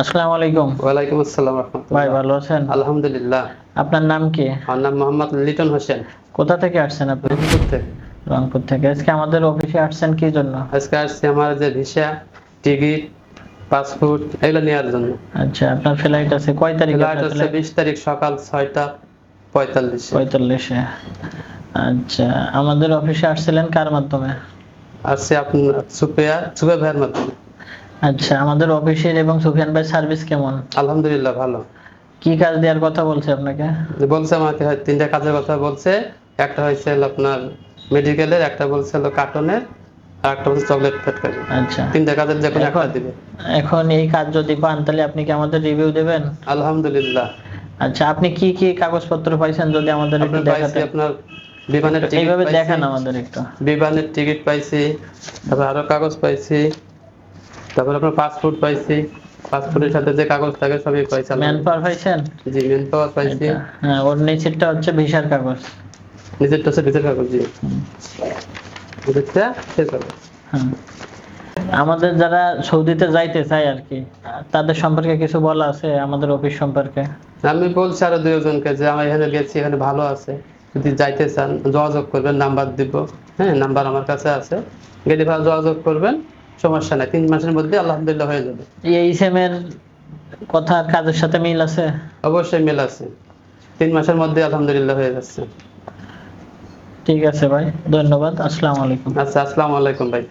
আসসালামু আলাইকুম। ওয়ালাইকুম আসসালাম ভাই ভালো আছেন? আলহামদুলিল্লাহ। আপনার নাম কি? আমার নাম মোহাম্মদ লিটন হোসেন। কোথা থেকে আসছেন আপনি? রংপুর থেকে। রংপুর থেকে। আজকে আমাদের অফিসে আসছেন কি জন্য? আজকে আসছি আমার যে ভিসা টিকিট পাসপোর্ট এগুলো নেওয়ার জন্য। আচ্ছা আপনার ফ্লাইট আছে কয় তারিখে? ফ্লাইট হচ্ছে বিশ তারিখ সকাল ছয়টা পঁয়তাল্লিশ। পঁয়তাল্লিশে। আচ্ছা আমাদের অফিসে আসছিলেন কার মাধ্যমে? আসছে আপনার সুপেয়া সুপে ভাইয়ের মাধ্যমে। আচ্ছা আমাদের অফিসের এবং সুফিয়ান ভাই সার্ভিস কেমন? আলহামদুলিল্লাহ ভালো। কি কাজ দেওয়ার কথা বলছে আপনাকে? যে বলছে আমাকে তিনটা কাজের কথা বলছে। একটা হয়েছে আপনার মেডিকেলের একটা বলছে হলো কার্টনের আর একটা বলছে চকলেট ফ্যাক্টরি আচ্ছা। তিনটা কাজের যে কোনো একটা এখন- দিবে। এখন এই কাজ যদি পান তাহলে আপনি কি আমাদের রিভিউ দেবেন? আলহামদুলিল্লাহ। আচ্ছা আপনি কি কি কাগজপত্র পাইছেন যদি আমাদের একটু পাইছি দেখাতেন? আপনার বিমানের টিকিট এইভাবে দেখান আমাদের একটু। বিমানের টিকিট পাইছি তারপর আরও কাগজ পাইছি। তারপর আপনার পাসপোর্ট পাইছি। পাসপোর্টের সাথে যে কাগজ থাকে সবই পাইছি ম্যান পাওয়ার পাইছেন? জি মেন পাওয়ার পাইছি। হ্যাঁ ওর নিচেরটা হচ্ছে ভিসার কাগজ। নিজেরটা হচ্ছে ভিতর কাগজ জি। নিজেরটা সে কাগজ। হ্যাঁ। আমাদের যারা সৌদিতে যাইতে চায় আর কি তাদের সম্পর্কে কিছু বলা আছে আমাদের অফিস সম্পর্কে? আমি বলছি আরও দুজনকে যে আমি এখানে গেছি এখানে ভালো আছে। যদি যাইতে চান যোগাযোগ করবেন নাম্বার দিব। হ্যাঁ নাম্বার আমার কাছে আছে। গেলে ভালো যোগাযোগ করবেন। সমস্যা নাই তিন মাসের মধ্যে আলহামদুলিল্লাহ হয়ে যাবে। এই সেমের কথা কাজের সাথে মিল আছে? অবশ্যই মিল আছে। তিন মাসের মধ্যে আলহামদুলিল্লাহ হয়ে যাচ্ছে। ঠিক আছে ভাই ধন্যবাদ আসসালামু আলাইকুম। আচ্ছা আসসালামু আলাইকুম ভাই।